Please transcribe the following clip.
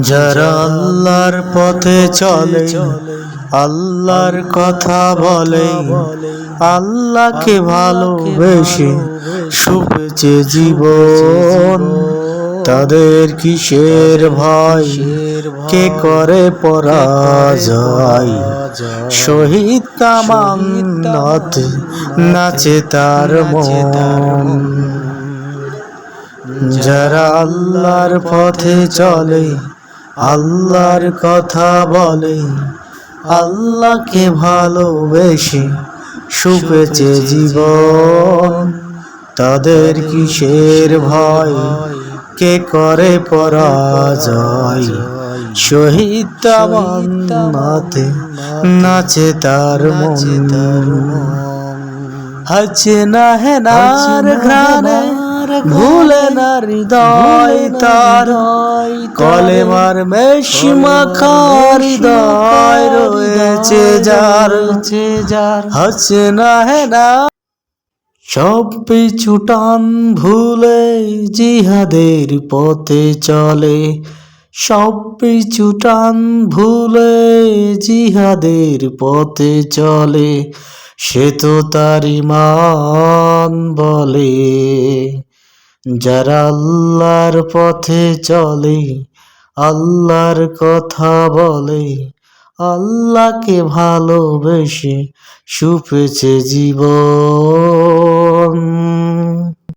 যারা আল্লাহর পথে চলে, আল্লাহর কথা বলে, আল্লাহকে ভালোবেসে সুপেছে জীবন। তাদের কিসের ভয়? কে করে পরাজয়? শহীদ কামান্নত নাচে তার মন। যারা আল্লাহর পথে চলে আল্লাহর কথা বলে আল্লাহকে ভালোবেসে সুপেছে জীবন। তাদের কিসের ভয়? কে করে পরাজয়? শহীদ তামান্নাতে নাচে তার মন। হচ্ছে না হেনার ঘ্রাণে ভুলে না হৃদয় তার। কলেমার মেশিমা হৃদয় রয়েছে যার। হচ্ছে যার। হচ্ছে না হেনা সব পিছু টান ভুলে জিহাদের পথে চলে। সব পিছু টান ভুলে জিহাদের পথে চলে। সে তো তার ইমান বলে। যারা আল্লাহর পথে চলে আল্লাহর কথা বলে আল্লাহকে ভালোবেসে সুপেছে জীবন।